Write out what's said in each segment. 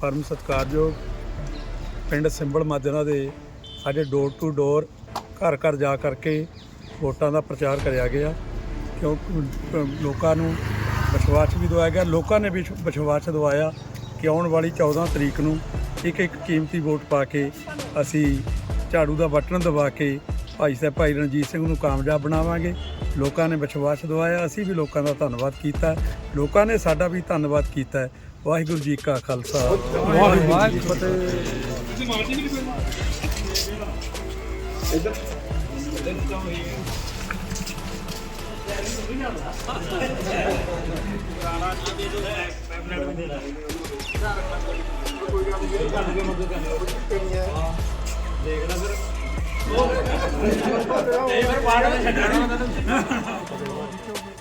ਪਰਮ ਸਤਕਾਰਯੋਗ ਪਿੰਡ ਸਿੰਬਲ ਮਾਜਰਾ ਦੇ ਅੱਜ ਡੋਰ ਟੂ ਡੋਰ ਘਰ ਘਰ ਜਾ ਕਰਕੇ ਵੋਟਾਂ ਦਾ ਪ੍ਰਚਾਰ ਕਰਿਆ ਗਿਆ। ਕਿਉਂ ਲੋਕਾਂ ਨੂੰ ਵਿਸ਼ਵਾਸ ਵੀ ਦਵਾਇਆ ਗਿਆ। ਲੋਕਾਂ ਨੇ ਵੀ ਵਿਸ਼ਵਾਸ ਦਵਾਇਆ ਕਿ ਆਉਣ ਵਾਲੀ 14 ਤਰੀਕ ਨੂੰ ਇੱਕ ਇੱਕ ਕੀਮਤੀ ਵੋਟ ਪਾ ਕੇ ਅਸੀਂ ਝਾੜੂ ਦਾ ਬਟਨ ਦਬਾ ਕੇ ਭਾਈ ਸਾਹਿਬ, ਭਾਈ ਰਣਜੀਤ ਸਿੰਘ ਨੂੰ ਕਾਮਯਾਬ ਬਣਾਵਾਂਗੇ। ਲੋਕਾਂ ਨੇ ਵਿਸ਼ਵਾਸ ਦਿਵਾਇਆ, ਅਸੀਂ ਵੀ ਲੋਕਾਂ ਦਾ ਧੰਨਵਾਦ ਕੀਤਾ। ਲੋਕਾਂ ਨੇ ਸਾਡਾ ਵੀ ਧੰਨਵਾਦ ਕੀਤਾ। ਵਾਹਿਗੁਰੂ ਜੀ ਕਾ ਖਾਲਸਾ। ਵਾਹਿਗੁਰੂ ਜੀ ਕੀ ਫਤਿਹ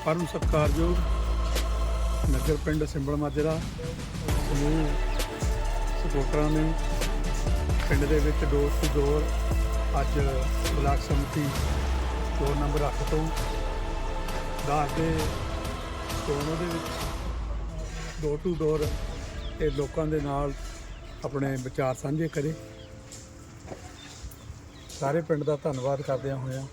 ਪਰਮ ਸਤਿਕਾਰਯੋਗ ਨਗਰ ਪਿੰਡ ਸਿੰਬਲ ਮਾਜਰਾ, ਸਮੂਹ ਸਪੋਰਟਰਾਂ ਨੇ ਪਿੰਡ ਦੇ ਵਿੱਚ ਡੋਰ ਟੂ ਡੋਰ ਅੱਜ ਬਲਾਕ ਸਮਿਤੀ ਦੋ ਨੰਬਰ 8 ਤੋਂ ਦਾਸ ਦੇ ਚੋਣ ਦੇ ਵਿੱਚ ਡੋਰ ਟੂ ਡੋਰ ਇਹ ਲੋਕਾਂ ਦੇ ਨਾਲ ਆਪਣੇ ਵਿਚਾਰ ਸਾਂਝੇ ਕਰੇ। ਸਾਰੇ ਪਿੰਡ ਦਾ ਧੰਨਵਾਦ ਕਰਦਿਆਂ ਹੋਇਆਂ।